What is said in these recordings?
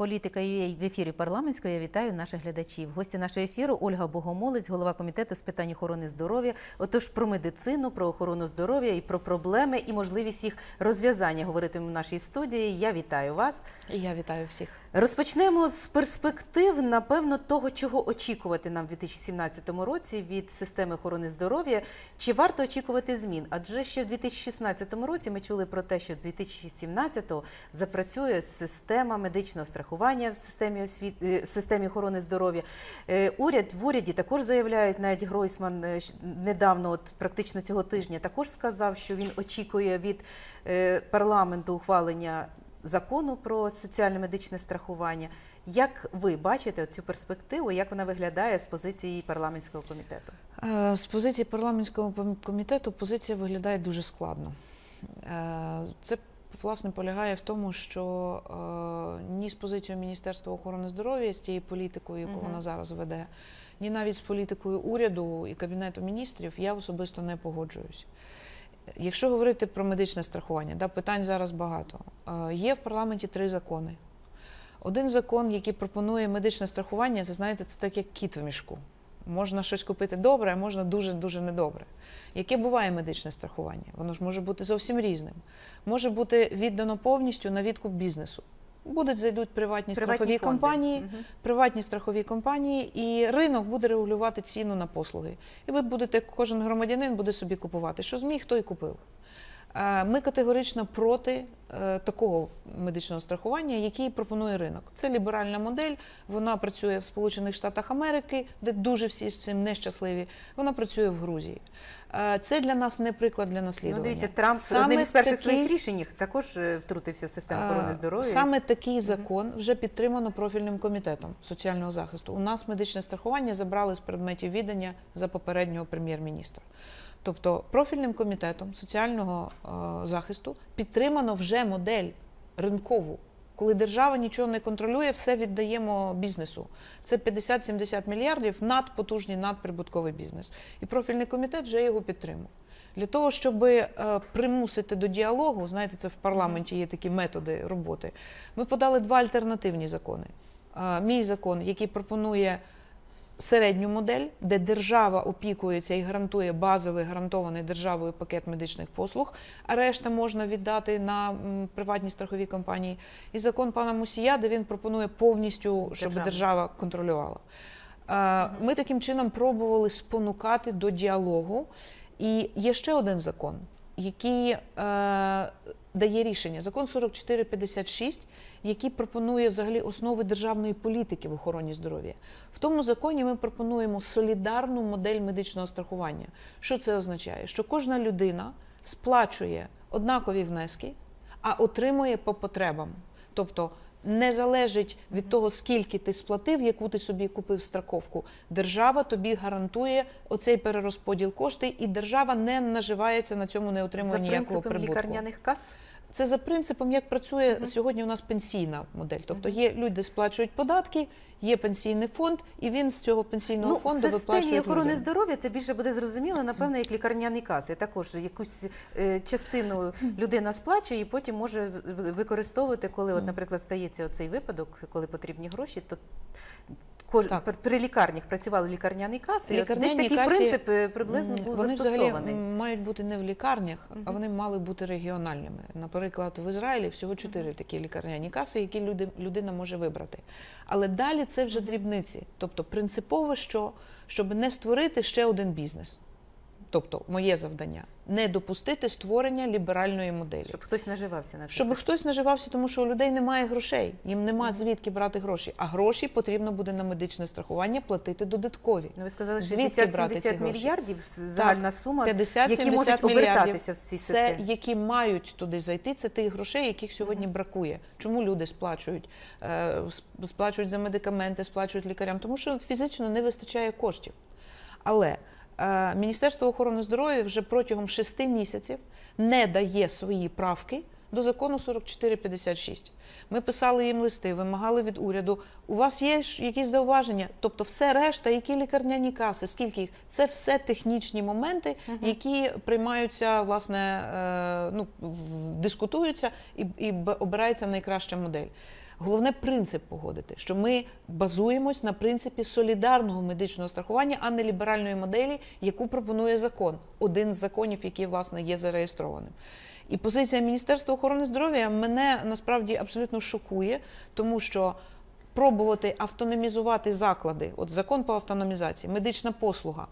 Політика UA в ефірі парламентської Я вітаю наших глядачів. Гості нашого ефіру Ольга Богомолець, голова комітету з питань охорони здоров'я. Отож, про медицину, про охорону здоров'я і про проблеми і можливість їх розв'язання говоритиме в нашій студії. Я вітаю вас. Я вітаю всіх. Розпочнемо з перспектив, напевно, того, чого очікувати нам в 2017 році від системи охорони здоров'я. Чи варто очікувати змін? Адже ще в 2016 році ми чули про те, що з 2017-го запрацює система медичного страхування в системі освіт... е, в системі охорони здоров'я. Е, Уряд в уряді також заявляють, навіть Гройсман е, недавно, от практично цього тижня, також сказав, що він очікує від парламенту ухвалення закону про соціальне медичне страхування. Як ви бачите цю перспективу? Як вона виглядає з позиції парламентського комітету? Е, З позиції парламентського комітету позиція виглядає дуже складно. Е, Це власне полягає в тому, що е, ні з позицією Міністерства охорони здоров'я з тією політикою, яку Мгм. вона зараз веде, ні навіть з політикою уряду і кабінету міністрів я особисто не погоджуюсь. Якщо говорити про медичне страхування, да, питань зараз багато. Е, Є в парламенті три закони. Один закон, який пропонує медичне страхування, це знаєте, це так як кіт в мішку. Можна щось купити добре, а можна дуже дуже недобре. Яке буває медичне страхування? Воно ж може бути зовсім різним. Може бути віддано повністю на відкуп бізнесу. Будуть зайдуть приватні, страхові фонди. компанії, угу. приватні страхові компанії, і ринок буде регулювати ціну на послуги. І ви будете, кожен громадянин буде собі купувати. Що зміг, то і купив. Е, Ми категорично проти е, такого медичного страхування, який пропонує ринок. Це ліберальна модель. Вона працює в Сполучених Штатах Америки, де дуже всі з цим нещасливі. Вона працює в Грузії. Е, Це для нас не приклад для Ну, наслідування. дивіться, Трамп Саме одним із перших такий- своїх рішень також втрутився в систему охорони здоров'я. Саме такий закон вже підтримано профільним комітетом соціального захисту. У нас медичне страхування забрали з предметів відання за попереднього прем'єр-міністра. Тобто профільним комітетом соціального е, захисту підтримано вже модель ринкову. Коли держава нічого не контролює, все віддаємо бізнесу. Це 50-70 мільярдів надпотужний, надприбутковий бізнес. І профільний комітет вже його підтримав. Для того, щоб е, примусити до діалогу, знаєте, це в парламенті є такі методи роботи. Ми подали два альтернативні закони. Е, Мій закон, який пропонує середню модель, де держава опікується і гарантує базовий гарантований державою пакет медичних послуг, а решта можна віддати на приватні страхові компанії. І закон пана Мусія, де він пропонує повністю, щоб Державний. держава контролювала. Е, Ми таким чином пробували спонукати до діалогу. І є ще один закон, який е, дає рішення. Закон 4456, який пропонує взагалі основи державної політики в охороні здоров'я. В тому законі ми пропонуємо солідарну модель медичного страхування. Що це означає? Що кожна людина сплачує однакові внески, а отримує по потребам. Тобто не залежить від того, скільки ти сплатив, яку ти собі купив страховку. Держава тобі гарантує оцей перерозподіл коштів, і держава не наживається на цьому, не за отримує ніякого принципом прибутку. лікарняних кас. Це за принципом, як працює сьогодні у нас пенсійна модель. Тобто є люди сплачують податки, є пенсійний фонд, і він з цього пенсійного Ну, фонду виплачує охорони здоров'я це більше буде зрозуміло, напевно, як лікарняні каси. Також якусь е, частину людина сплачує і потім може використовувати, коли, от, наприклад, стається оцей випадок, коли потрібні гроші, то кож... Так. при- лікарнях працювали лікарняні каси. Лікарняні Десь такий касі, принцип е, приблизно був вони застосований. взагалі мають бути не в лікарнях, а вони мали бути регіональними. Наприклад, в Ізраїлі всього чотири такі лікарняні каси, які люди, людина може вибрати. Але далі це вже дрібниці. Тобто принципово, що щоб не створити ще один бізнес. Тобто, моє завдання не допустити створення ліберальної моделі. Щоб хтось наживався на це. Щоб хтось наживався, тому що у людей немає грошей, їм нема звідки брати гроші. А гроші потрібно буде на медичне страхування платити додаткові. Ну, ви сказали, Звідки брати ці 60-70 гроші? мільярдів загальна сума, 50-70 які можуть обертатися в цій Це які мають туди зайти, це тих грошей, яких сьогодні бракує. Чому люди сплачують? Е, Сплачують за медикаменти, сплачують лікарям, тому що фізично не вистачає коштів. Але Міністерство охорони здоров'я вже протягом шести місяців не дає свої правки до закону 4456. Ми писали їм листи, вимагали від уряду. У вас є якісь зауваження? Тобто, все решта, які лікарняні каси, скільки їх, це все технічні моменти, які приймаються, власне, е, ну, дискутуються і, і обирається найкраща модель. Головне принцип погодити, що ми базуємось на принципі солідарного медичного страхування, а не ліберальної моделі, яку пропонує закон, один з законів, який власне є зареєстрованим. І позиція Міністерства охорони здоров'я мене насправді абсолютно шокує, тому що пробувати автономізувати заклади, от закон по автономізації, медична послуга.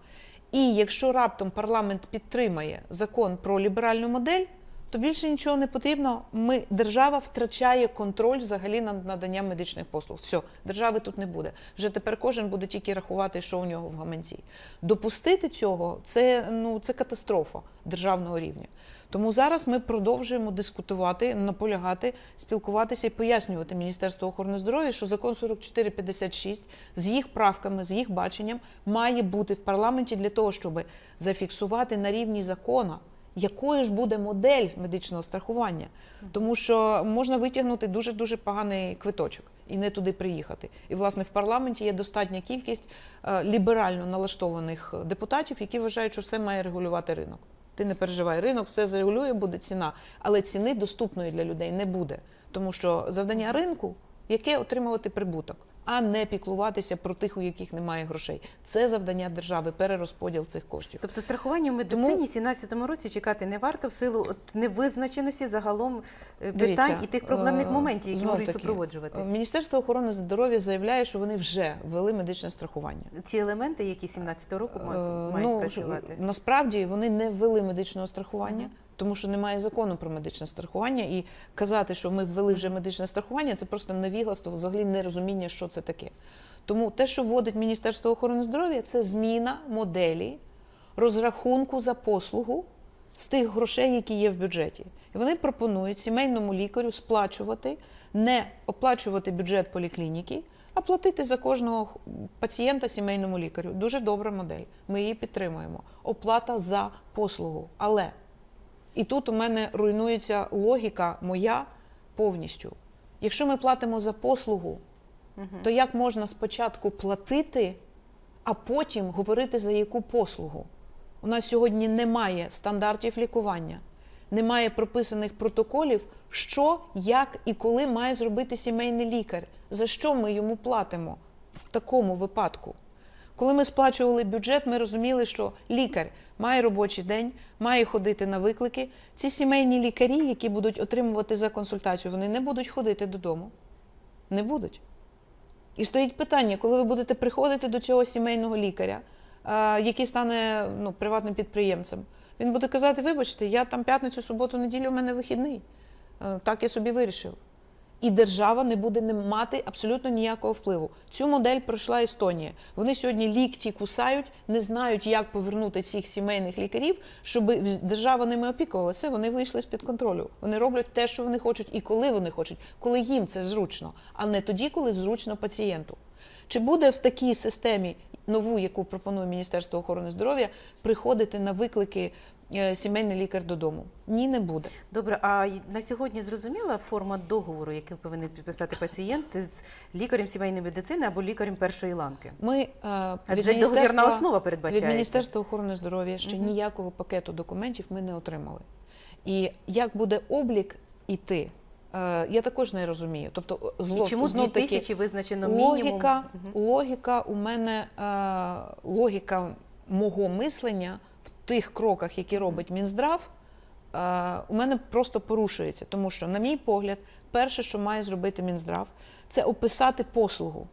І якщо раптом парламент підтримає закон про ліберальну модель, то більше нічого не потрібно. Ми держава втрачає контроль взагалі над наданням медичних послуг. Все, держави тут не буде. Вже тепер кожен буде тільки рахувати, що у нього в гаманці. Допустити цього це ну це катастрофа державного рівня. Тому зараз ми продовжуємо дискутувати, наполягати, спілкуватися і пояснювати Міністерству охорони здоров'я, що закон 4456 з їх правками, з їх баченням має бути в парламенті для того, щоб зафіксувати на рівні закона, якою ж буде модель медичного страхування, тому що можна витягнути дуже дуже поганий квиточок і не туди приїхати. І власне в парламенті є достатня кількість е, ліберально налаштованих депутатів, які вважають, що все має регулювати ринок. Ти не переживай, ринок все зарегулює, буде ціна, але ціни доступної для людей не буде, тому що завдання ринку яке отримувати прибуток, а не піклуватися про тих, у яких немає грошей. Це завдання держави, перерозподіл цих коштів. Тобто страхування в медицині Тому- в 2017 році чекати не варто в силу от невизначеності загалом е, Дивіться, питань і тих проблемних е, моментів, які можуть знов-таки, супроводжуватись. Міністерство охорони здоров'я заявляє, що вони вже ввели медичне страхування. Ці елементи, які 17 року Е, мають, мають ну, працювати. насправді вони не ввели медичного страхування, тому що немає закону про медичне страхування. І казати, що ми ввели вже медичне страхування, це просто невігластво, взагалі нерозуміння, що це таке. Тому те, що вводить Міністерство охорони здоров'я, це зміна моделі розрахунку за послугу з тих грошей, які є в бюджеті. І вони пропонують сімейному лікарю сплачувати, не оплачувати бюджет поліклініки, а платити за кожного пацієнта сімейному лікарю. Дуже добра модель. Ми її підтримуємо. Оплата за послугу. Але і тут у мене руйнується логіка моя повністю. Якщо ми платимо за послугу, то як можна спочатку платити, а потім говорити за яку послугу? У нас сьогодні немає стандартів лікування, немає прописаних протоколів, що, як і коли має зробити сімейний лікар. За що ми йому платимо в такому випадку? Коли ми сплачували бюджет, ми розуміли, що лікар має робочий день, має ходити на виклики. Ці сімейні лікарі, які будуть отримувати за консультацію, вони не будуть ходити додому. Не будуть. І стоїть питання, коли ви будете приходити до цього сімейного лікаря, який стане ну, приватним підприємцем, він буде казати: вибачте, я там п'ятницю, суботу, неділю, у мене вихідний. Е, Так я собі вирішив. І держава не буде мати абсолютно ніякого впливу. Цю модель пройшла Естонія. Вони сьогодні лікті кусають, не знають, як повернути цих сімейних лікарів, щоб держава ними опікувалася. Вони вийшли з під контролю. Вони роблять те, що вони хочуть, і коли вони хочуть, коли їм це зручно, а не тоді, коли зручно пацієнту. Чи буде в такій системі нову, яку пропонує Міністерство охорони здоров'я, приходити на виклики сімейний лікар додому? Ні, не буде. Добре, а на сьогодні зрозуміла форма договору, який повинен підписати пацієнт з лікарем сімейної медицини або лікарем першої ланки? Ми е, Адже від договірна Міністерства- основа від. Міністерства охорони здоров'я ще Мгм. ніякого пакету документів ми не отримали. І як буде облік іти, е, я також не розумію. Тобто, І чому 2 тисячі визначено мінімум? логіка, Мгм. логіка у мене е, логіка мого мислення тих кроках, які робить Мінздрав, е, у мене просто порушується. Тому що, на мій погляд, перше, що має зробити Мінздрав, це описати послугу.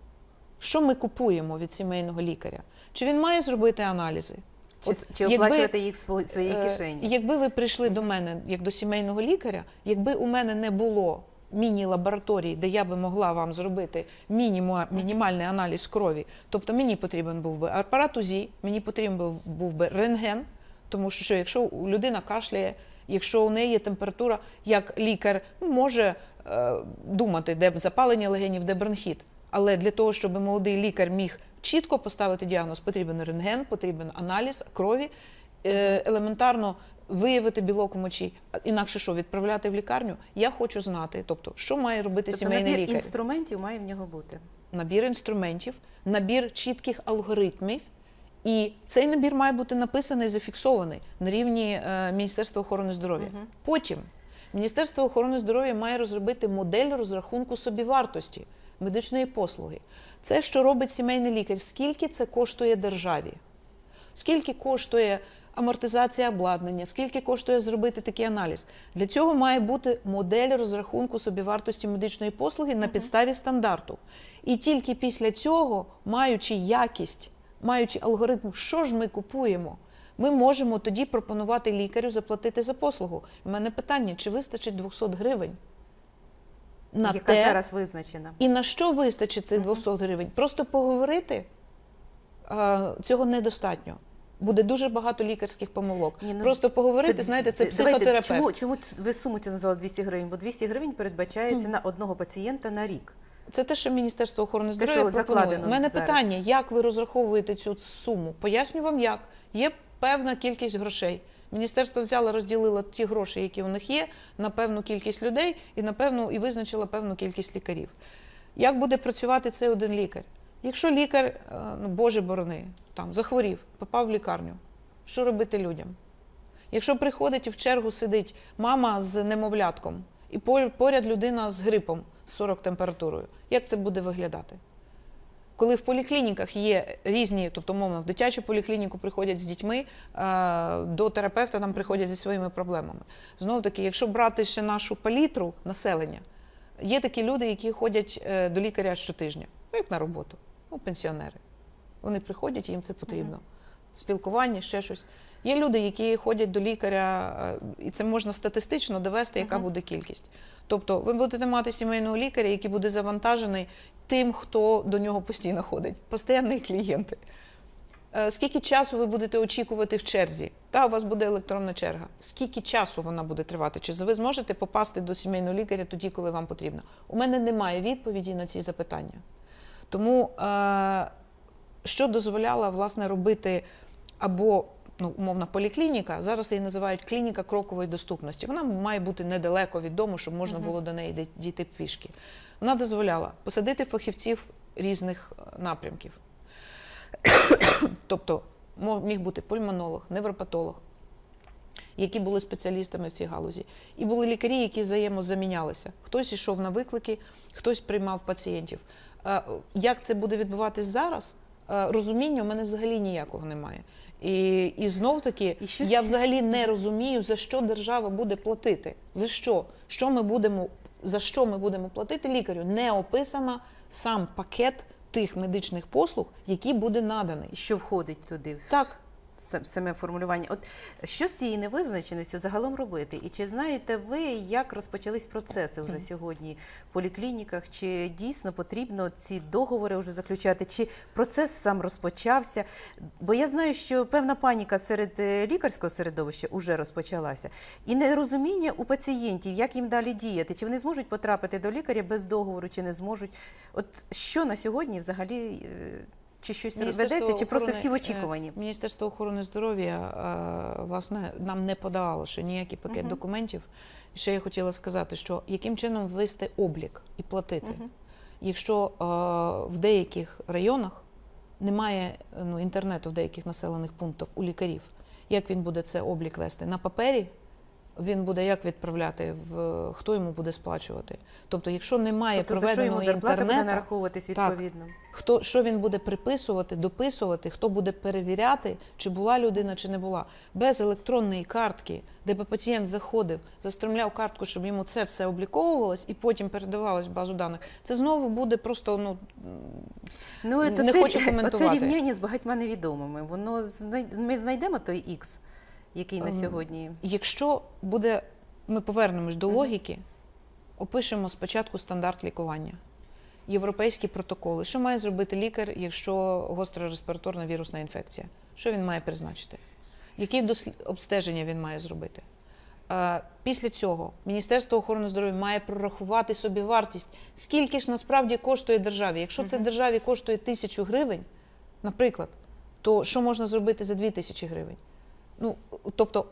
Що ми купуємо від сімейного лікаря? Чи він має зробити аналізи? Чи, От чи якби- оплачувати їх в своїй Е, кишені? Якби ви прийшли до мене як до сімейного лікаря, якби у мене не було міні-лабораторії, де я би могла вам зробити мініму, мінімальний аналіз крові, тобто мені потрібен був би апарат УЗІ, мені потрібен був би рентген, тому що, що якщо людина кашляє, якщо у неї є температура, як лікар ну, може е, думати, де запалення легенів, де бронхіт. Але для того, щоб молодий лікар міг чітко поставити діагноз, потрібен рентген, потрібен аналіз крові, е, елементарно виявити білок у мочі, інакше що відправляти в лікарню. Я хочу знати, тобто, що має робити Тобто сімейний набір лікар. інструментів має в нього бути. Набір інструментів, набір чітких алгоритмів. І цей набір має бути написаний зафіксований на рівні е, Міністерства охорони здоров'я. Потім Міністерство охорони здоров'я має розробити модель розрахунку собівартості медичної послуги. Це, що робить сімейний лікар, скільки це коштує державі? Скільки коштує амортизація обладнання, скільки коштує зробити такий аналіз? Для цього має бути модель розрахунку собівартості медичної послуги на підставі стандарту. І тільки після цього, маючи якість, маючи алгоритм, що ж ми купуємо, ми можемо тоді пропонувати лікарю заплатити за послугу. У мене питання: чи вистачить 200 гривень? На яка те, зараз визначена. і на що вистачить цих 200 гривень? Просто поговорити е, цього недостатньо. Буде дуже багато лікарських помилок. Ні, ну, Просто поговорити, знаєте, це Давайте, психотерапевт. Чому, чому ви суму цю назвали 200 гривень? Бо 200 гривень передбачається на одного пацієнта на рік. Це те, що Міністерство охорони здоров'я пропонує. У мене зараз. питання: як ви розраховуєте цю суму? Поясню вам, як є певна кількість грошей. Міністерство взяло, розділило ті гроші, які у них є, на певну кількість людей і на певну і визначило певну кількість лікарів. Як буде працювати цей один лікар? Якщо лікар, е, ну Боже борони, там захворів, попав в лікарню, що робити людям? Якщо приходить і в чергу сидить мама з немовлятком, і пор- поряд людина з грипом 40 температурою, як це буде виглядати? Коли в поліклініках є різні, тобто, мовно, в дитячу поліклініку приходять з дітьми, е, до терапевта там приходять зі своїми проблемами. Знову таки, якщо брати ще нашу палітру населення, є такі люди, які ходять е, до лікаря щотижня, ну як на роботу, ну, пенсіонери. Вони приходять, їм це потрібно. Спілкування, ще щось. Є люди, які ходять до лікаря, е, і це можна статистично довести, яка буде кількість. Тобто, ви будете мати сімейного лікаря, який буде завантажений тим, хто до нього постійно ходить, постійні клієнти. Е, Скільки часу ви будете очікувати в черзі? Та у вас буде електронна черга. Скільки часу вона буде тривати? Чи ви зможете попасти до сімейного лікаря тоді, коли вам потрібно? У мене немає відповіді на ці запитання. Тому е, що дозволяла власне робити або ну, умовна поліклініка, зараз її називають клініка крокової доступності. Вона має бути недалеко від дому, щоб можна було до неї дійти пішки. Вона дозволяла посадити фахівців різних е, напрямків. тобто міг бути пульмонолог, невропатолог, які були спеціалістами в цій галузі. І були лікарі, які взаємозамінялися. Хтось йшов на виклики, хтось приймав пацієнтів. Е, Як це буде відбуватись зараз? е, Розуміння у мене взагалі ніякого немає. І, і знов таки, І щось- я взагалі не розумію, за що держава буде платити. За що? Що ми будемо, за що ми будемо платити лікарю? Не описано сам пакет тих медичних послуг, які буде наданий. Що входить туди? Так, Саме формулювання. От що з цією невизначеністю загалом робити? І чи знаєте ви, як розпочались процеси вже сьогодні в поліклініках? Чи дійсно потрібно ці договори вже заключати? Чи процес сам розпочався? Бо я знаю, що певна паніка серед е, лікарського середовища вже розпочалася, і нерозуміння у пацієнтів, як їм далі діяти, чи вони зможуть потрапити до лікаря без договору, чи не зможуть. От що на сьогодні взагалі? Чи щось ведеться, чи просто всі в очікуванні? е, Міністерство охорони здоров'я е, власне нам не подавало ще ніякий пакет Мгм. документів. І ще я хотіла сказати, що яким чином ввести облік і платити, Мгм. якщо е, в деяких районах немає ну, інтернету в деяких населених пунктах у лікарів, як він буде це облік вести? На папері він буде як відправляти, в хто йому буде сплачувати? Тобто, якщо немає Тобто за що проведеного йому зарплата буде інтернету, нараховуватись Так. відповідно? Хто що він буде приписувати, дописувати, хто буде перевіряти, чи була людина, чи не була, без електронної картки, де би пацієнт заходив, застромляв картку, щоб йому це все обліковувалось і потім передавалось в базу даних. Це знову буде просто ну Ну, Не це, хочу коментувати. Оце рівняння з багатьма невідомими. Воно ми знайдемо той ікс, який на сьогодні. якщо буде, ми повернемось до логіки, опишемо спочатку стандарт лікування. Європейські протоколи. Що має зробити лікар, якщо гостра респіраторна вірусна інфекція? Що він має призначити? Які обстеження він має зробити? Після цього Міністерство охорони здоров'я має прорахувати собі вартість, скільки ж насправді коштує державі. Якщо це державі коштує тисячу гривень, наприклад, то що можна зробити за дві тисячі гривень? Ну, тобто,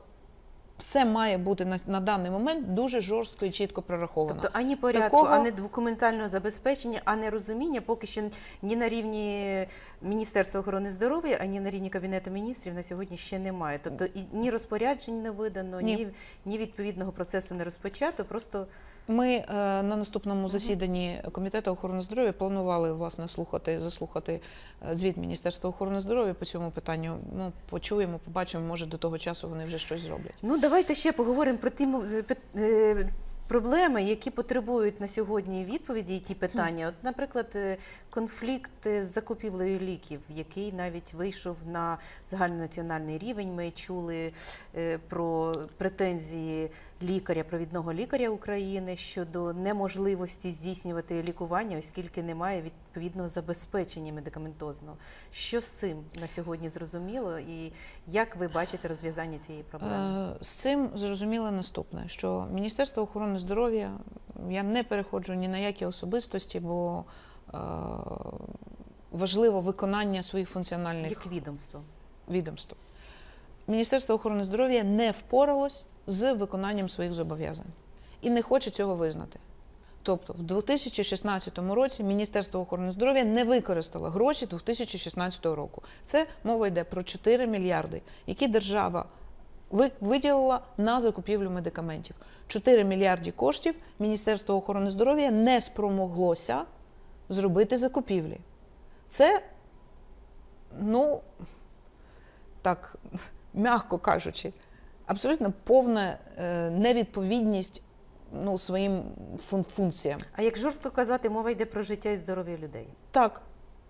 все має бути на, на даний момент дуже жорстко і чітко прораховано. Тобто ані порядку, Такого- ані документального забезпечення, ані розуміння поки що ні на рівні Міністерства охорони здоров'я, ані на рівні Кабінету міністрів на сьогодні ще немає. Тобто і ні розпоряджень не видано, Ні. ні, ні відповідного процесу не розпочато. Просто Ми е, на наступному засіданні комітету охорони здоров'я планували власне слухати, заслухати е, звіт Міністерства охорони здоров'я по цьому питанню. Ну почуємо, побачимо. Може до того часу вони вже щось зроблять. Ну, давайте ще поговоримо про ті е, проблеми, які потребують на сьогодні відповіді, і ті питання. От, наприклад, конфлікт з закупівлею ліків, який навіть вийшов на загальнонаціональний рівень. Ми чули про претензії лікаря, провідного лікаря України щодо неможливості здійснювати лікування, оскільки немає відповідного забезпечення медикаментозного. Що з цим на сьогодні зрозуміло, і як ви бачите розв'язання цієї проблеми? Е, З цим зрозуміло наступне, що Міністерство охорони здоров'я я не переходжу ні на які особистості, бо е, важливо виконання своїх функціональних Як відомство. відомств. Міністерство охорони здоров'я не впоралось з виконанням своїх зобов'язань і не хоче цього визнати. Тобто, в 2016 році Міністерство охорони здоров'я не використало гроші 2016 року. Це мова йде про 4 мільярди, які держава виділила на закупівлю медикаментів. 4 мільярді коштів Міністерство охорони здоров'я не спромоглося зробити закупівлі. Це, ну, так, м'яко кажучи, абсолютно повна е, невідповідність ну, своїм фун- функціям. А як жорстко казати, мова йде про життя і здоров'я людей. Так.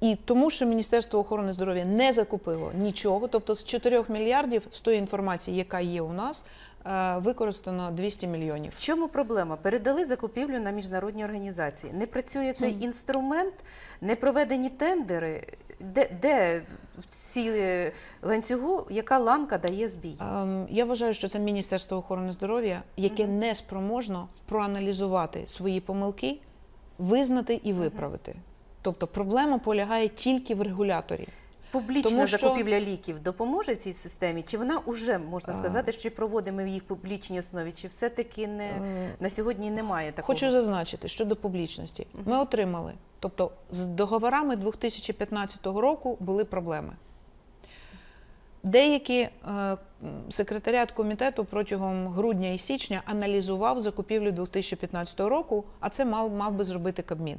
І тому, що Міністерство охорони здоров'я не закупило нічого, тобто з 4 мільярдів з тої інформації, яка є у нас, е, використано 200 мільйонів. В чому проблема? Передали закупівлю на міжнародні організації. Не працює цей інструмент, не проведені тендери. Де, де в цій е, ланцюгу яка ланка дає збій? Ем, Я вважаю, що це Міністерство охорони здоров'я, яке не спроможно проаналізувати свої помилки, визнати і виправити. Тобто проблема полягає тільки в регуляторі. Публічна тому що- закупівля ліків допоможе в цій системі? Чи вона вже можна А. сказати, що проводимо в їх публічній основі? Чи все-таки не Е, на сьогодні немає такого? Хочу зазначити щодо публічності. Ми отримали, тобто з договорами 2015 року були проблеми. Деякі е, м, секретаріат комітету протягом грудня і січня аналізував закупівлю 2015 року, а це мав, мав би зробити Кабмін.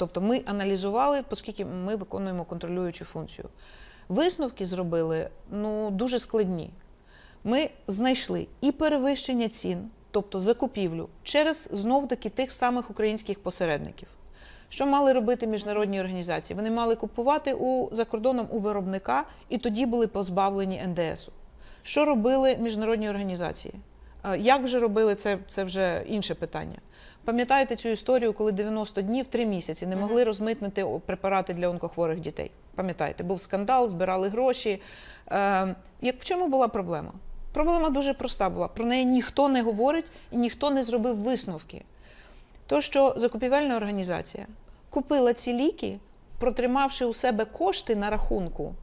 Тобто ми аналізували, оскільки ми виконуємо контролюючу функцію. Висновки зробили ну, дуже складні. Ми знайшли і перевищення цін, тобто закупівлю, через знов таки тих самих українських посередників. Що мали робити міжнародні організації? Вони мали купувати у, за кордоном у виробника і тоді були позбавлені НДСу. Що робили міжнародні організації? Як вже робили це, це вже інше питання. Пам'ятаєте цю історію, коли 90 днів, 3 місяці не могли розмитнити препарати для онкохворих дітей? Пам'ятаєте, був скандал, збирали гроші. Е, як в чому була проблема? Проблема дуже проста була. Про неї ніхто не говорить і ніхто не зробив висновки. То, що закупівельна організація купила ці ліки, протримавши у себе кошти на рахунку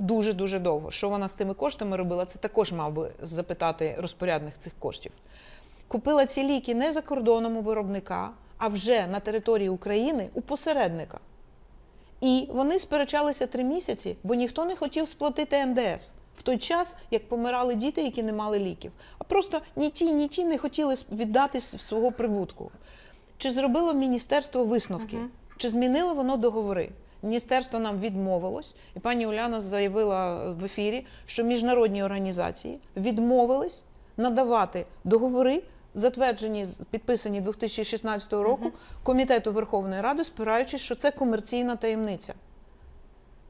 дуже дуже довго. Що вона з тими коштами робила, це також мав би запитати розпорядник цих коштів. Купила ці ліки не за кордоном у виробника, а вже на території України у посередника. І вони сперечалися три місяці, бо ніхто не хотів сплатити НДС в той час, як помирали діти, які не мали ліків. А просто ні ті, ні ті не хотіли віддати свого прибутку. Чи зробило міністерство висновки? Чи змінило воно договори? Міністерство нам відмовилось, і пані Уляна заявила в ефірі, що міжнародні організації відмовились надавати договори, затверджені підписані 2016 року Комітету Верховної Ради, спираючись, що це комерційна таємниця.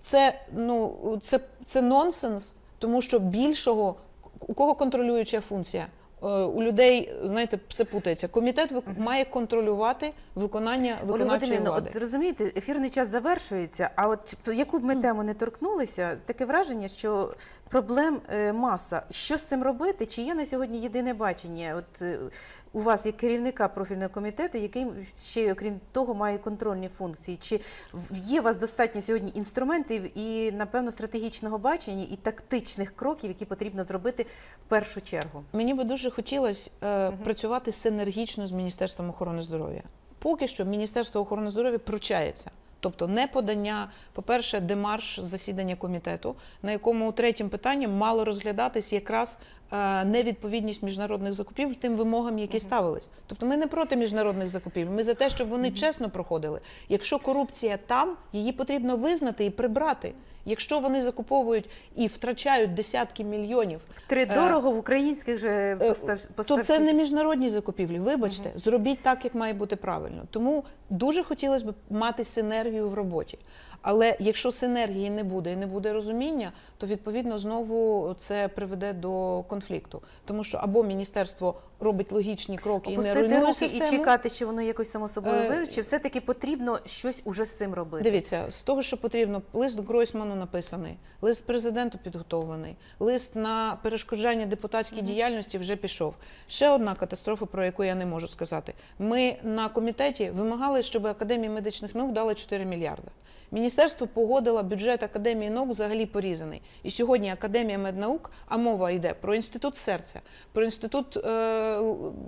Це, ну, це, це нонсенс, тому що більшого, у кого контролююча функція? Е, У людей, знаєте, все путається. Комітет має контролювати виконання виконавчої влади. от розумієте, ефірний час завершується. А от яку б ми тему не торкнулися, таке враження, що проблем е, маса. Що з цим робити? Чи є на сьогодні єдине бачення? От е, у вас як керівника профільного комітету, який ще окрім того має контрольні функції? Чи є у вас достатньо сьогодні інструментів і напевно стратегічного бачення і тактичних кроків, які потрібно зробити в першу чергу? Мені би дуже хотілося е, працювати синергічно з Міністерством охорони здоров'я. Поки що Міністерство охорони здоров'я пручається. Тобто не подання, по-перше, демарш засідання комітету, на якому третім питанням мало розглядатись якраз невідповідність міжнародних закупівель тим вимогам, які ставились. Тобто ми не проти міжнародних закупівель, ми за те, щоб вони чесно проходили. Якщо корупція там, її потрібно визнати і прибрати. Якщо вони закуповують і втрачають десятки мільйонів Втридорого в українських же. Е, то це не міжнародні закупівлі. Вибачте, зробіть так, як має бути правильно. Тому дуже хотілося б мати синергію в роботі. Але якщо синергії не буде і не буде розуміння, то відповідно знову це приведе до конфлікту. Тому що або міністерство робить логічні кроки і не Опустити руйнує руки систему. і чекати, що воно якось само собою Е, вирішить, все-таки потрібно щось уже з цим робити? Дивіться, з того, що потрібно, лист Гройсману написаний, лист президенту підготовлений, лист на перешкоджання депутатській діяльності вже пішов. Ще одна катастрофа, про яку я не можу сказати. Ми на комітеті вимагали, щоб Академії медичних наук дали 4 мільярди. Міністерство погодило бюджет Академії наук взагалі порізаний. І сьогодні Академія меднаук, а мова йде про інститут серця, про інститут е,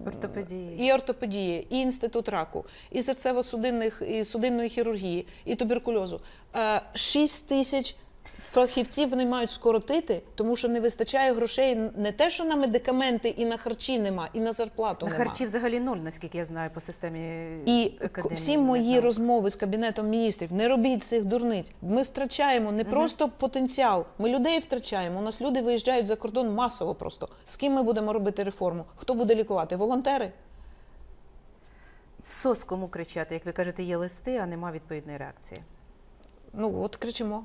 Ортопедії. і ортопедії, і інститут раку, і серцево-судинних, і судинної хірургії, і туберкульозу. Е, 6 тисяч фахівців вони мають скоротити, тому що не вистачає грошей не те, що на медикаменти і на харчі нема, і на зарплату На нема. харчі взагалі нуль, наскільки я знаю, по системі І академії. всі мої розмови з кабінетом міністрів не робіть цих дурниць. Ми втрачаємо не просто потенціал, ми людей втрачаємо. У нас люди виїжджають за кордон масово. Просто з ким ми будемо робити реформу? Хто буде лікувати? Волонтери? Сос кому кричати, як ви кажете, є листи, а нема відповідної реакції. Ну от кричимо.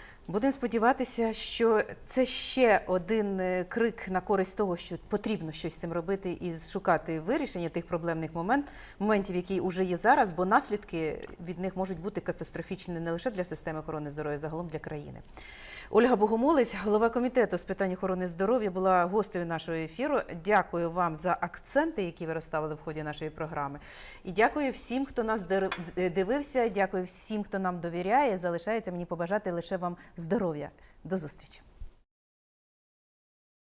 Будемо сподіватися, що це ще один е, крик на користь того, що потрібно щось з цим робити і шукати вирішення тих проблемних момент, моментів, які вже є зараз, бо наслідки від них можуть бути катастрофічні не лише для системи охорони здоров'я, загалом для країни. Ольга Богомолець, голова комітету з питань охорони здоров'я, була гостею нашого ефіру. Дякую вам за акценти, які ви розставили в ході нашої програми. І дякую всім, хто нас дивився. Дякую всім, хто нам довіряє. Залишається мені побажати лише вам здоров'я. До зустрічі.